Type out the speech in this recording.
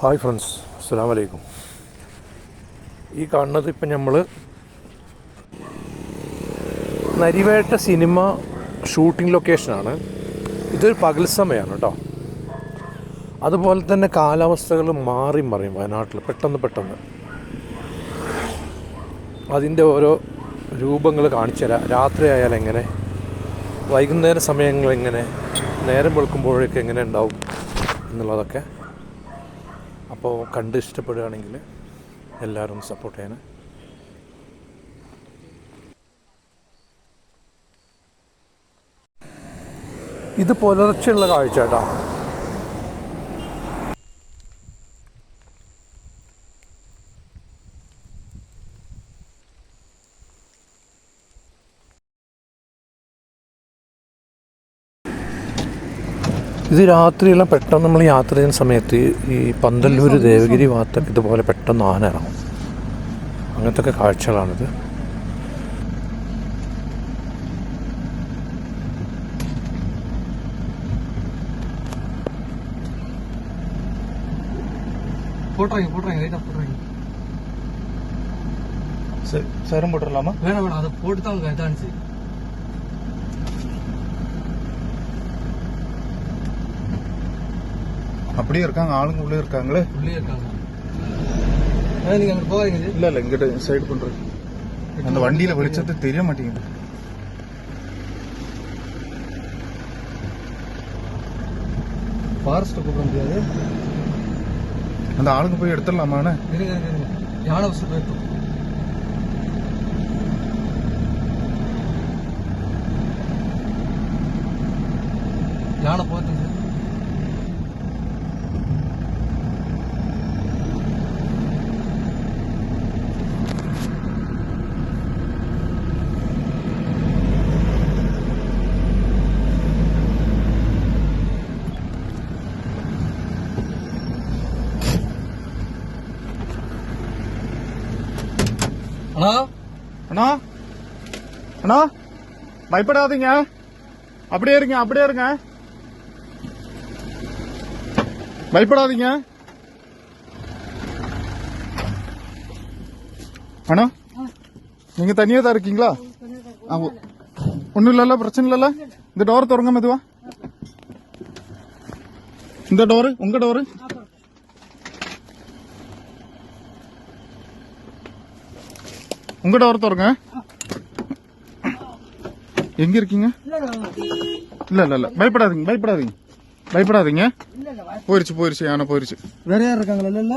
Hi friends അസ്സാം വലൈക്കും ഈ കാണുന്നത് ഇപ്പം നമ്മൾ നരിവേട്ട സിനിമ ഷൂട്ടിംഗ് ലൊക്കേഷനാണ്. ഇതൊരു പകൽ സമയമാണ് കേട്ടോ. അതുപോലെ തന്നെ കാലാവസ്ഥകൾ മാറി മറിയും വയനാട്ടിൽ പെട്ടെന്ന് പെട്ടെന്ന്. അതിന്റെ ഓരോ രൂപങ്ങൾ കാണിച്ചു തരാം. രാത്രിയായാൽ എങ്ങനെ? വൈകുന്നേര സമയങ്ങൾ എങ്ങനെ? നേരം വെളുക്കുമ്പോഴേക്ക് എങ്ങനെ ഉണ്ടാവും എന്നുള്ളതൊക്കെ അപ്പോൾ കണ്ട് ഇഷ്ടപ്പെടുകയാണെങ്കിൽ എല്ലാവരും സപ്പോർട്ട് ചെയ്യണേ. ഇത് പുലർച്ചെയുള്ള കാഴ്ച കേട്ടോ. ഇത് രാത്രിയെല്ലാം പെട്ടെന്ന് നമ്മൾ യാത്ര ചെയ്യുന്ന സമയത്ത് ഈ പന്തല്ലൂർ ദേവഗിരി ഭാഗത്തൊക്കെ ഇതുപോലെ പെട്ടെന്ന് ആന ഇറങ്ങും അങ്ങനത്തെ ഒക്കെ കാഴ്ചകളാണിത് போட்டுறாங்க போட்டுறாங்க லைட்டா போட்டுறாங்க சேரம் போட்டுடலாமா வேணாம் வேணாம் அதை போட்டு தான் அவங்க இதானுச்சு அப்படியே இருக்காங்க ஆளுங்க உள்ளே இருக்காங்களே? உள்ளே இருக்காங்க. நீங்க அங்க போகாதீங்க. இல்ல இல்ல இங்கிட்ட சைடு பண்றேன் அந்த வண்டியில வெளிச்சத்து தெரிய மாட்டேங்குது. ஃபாரஸ்ட் கூப்பிட முடியாது. அந்த ஆளுங்க போய் எடுத்துடலாமாண்ணே இருங்க இருங்க இருங்க. யானை வசதி போயிட்டோம் யானை போகுது அண்ணா அண்ணா? அண்ணா? பயப்படாதீங்க. அப்படியே இருங்க அப்படியே இருங்க. பயப்படாதீங்க. அண்ணா நீங்க தனியா தான் இருக்கீங்களா? ஒன்றும் இல்லல்ல பிரச்சனை இல்லல்ல? இந்த டோர் திறங்க மெதுவா. இந்த டோரு உங்க டோரு உங்க டோர் திறங்க எங்க இருக்கீங்க? இல்ல இல்ல இல்ல. பயப்படாதீங்க பயப்படாதீங்க. பயப்படாதீங்க. போயிருச்சு போயிருச்சு. யானை போயிருச்சு. வேற யார் இருக்காங்களா? இல்ல.